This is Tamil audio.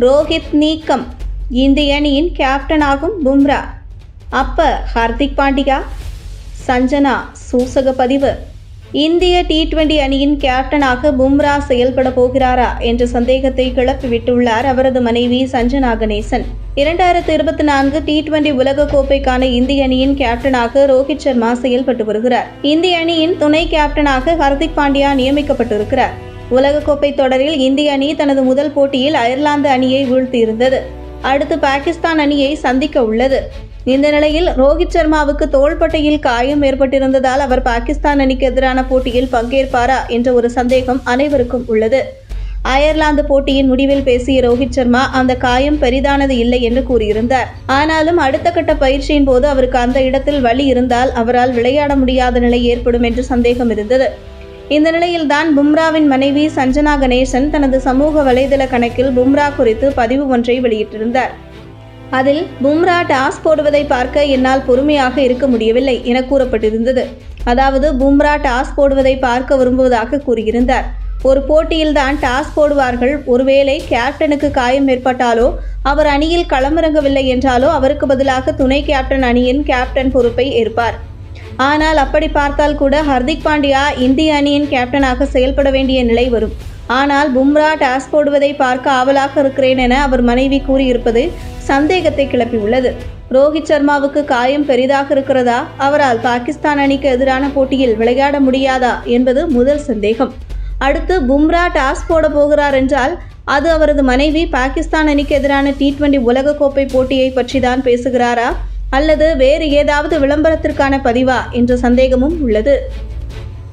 ரோஹித் நீக்கம். இந்திய அணியின் கேப்டனாகும் பும்ரா. அப்ப ஹார்திக் பாண்டியா சஞ்சனா சூசக பதிவு. இந்திய டி டுவெண்டி அணியின் கேப்டனாக பும்ரா செயல்பட போகிறாரா என்ற சந்தேகத்தை கிளப்பிவிட்டுள்ளார் அவரது மனைவி சஞ்சனா கணேசன். இரண்டாயிரத்து இருபத்தி நான்கு டி டுவெண்டி உலகக்கோப்பைக்கான இந்திய அணியின் கேப்டனாக ரோஹித் சர்மா செயல்பட்டு வருகிறார். இந்திய அணியின் துணை கேப்டனாக ஹர்திக் பாண்டியா நியமிக்கப்பட்டிருக்கிறார். உலகக்கோப்பை தொடரில் இந்திய அணி தனது முதல் போட்டியில் அயர்லாந்து அணியை வீழ்த்தியிருந்தது. அடுத்து பாகிஸ்தான் அணியை சந்திக்க உள்ளது. இந்த நிலையில் ரோஹித் சர்மாவுக்கு தோள்பட்டையில் காயம் ஏற்பட்டிருந்ததால் அவர் பாகிஸ்தான் அணிக்கு எதிரான போட்டியில் பங்கேற்பாரா என்ற ஒரு சந்தேகம் அனைவருக்கும் உள்ளது. அயர்லாந்து போட்டியின் முடிவில் பேசிய ரோஹித் சர்மா அந்த காயம் பெரிதானது இல்லை என்று கூறியிருந்தார். ஆனாலும் அடுத்த கட்ட பயிற்சியின் போது அவருக்கு அந்த இடத்தில் வலி இருந்தால் அவரால் விளையாட முடியாத நிலை ஏற்படும் என்று சந்தேகம் இருந்தது. இந்த நிலையில்தான் பும்ராவின் மனைவி சஞ்சனா கணேசன் தனது சமூக வலைதள கணக்கில் பும்ரா குறித்து பதிவு ஒன்றை வெளியிட்டிருந்தார். அதில் பும்ரா டாஸ் போடுவதை பார்க்க என்னால் பொறுமையாக இருக்க முடியவில்லை என கூறப்பட்டிருந்தது. அதாவது பும்ரா டாஸ் போடுவதை பார்க்க விரும்புவதாக கூறியிருந்தார். ஒரு போட்டியில்தான் டாஸ் போடுவார்கள். ஒருவேளை கேப்டனுக்கு காயம் ஏற்பட்டாலோ அவர் அணியில் களமிறங்கவில்லை என்றாலோ அவருக்கு பதிலாக துணை கேப்டன் அணியின் கேப்டன் பொறுப்பை ஏற்பார். ஆனால் அப்படி பார்த்தால் கூட ஹர்திக் பாண்டியா இந்திய அணியின் கேப்டனாக செயல்பட வேண்டிய நிலை வரும். ஆனால் பும்ரா டாஸ் போடுவதை பார்க்க ஆவலாக இருக்கிறேன் என அவர் மனைவி கூறியிருப்பது சந்தேகத்தை கிளப்பியுள்ளது. ரோஹித் சர்மாவுக்கு காயம் பெரிதாக இருக்கிறதா? அவரால் பாகிஸ்தான் அணிக்கு எதிரான போட்டியில் விளையாட முடியாதா என்பது முதல் சந்தேகம். அடுத்து பும்ரா டாஸ் போட போகிறார் என்றால் அது அவரது மனைவி பாகிஸ்தான் அணிக்கு எதிரான டி டுவெண்டி உலகக்கோப்பை போட்டியை பற்றி தான் பேசுகிறாரா? அல்லது வேறு ஏதாவது விளம்பரத்திற்கான பதிவா என்ற சந்தேகமும் உள்ளது.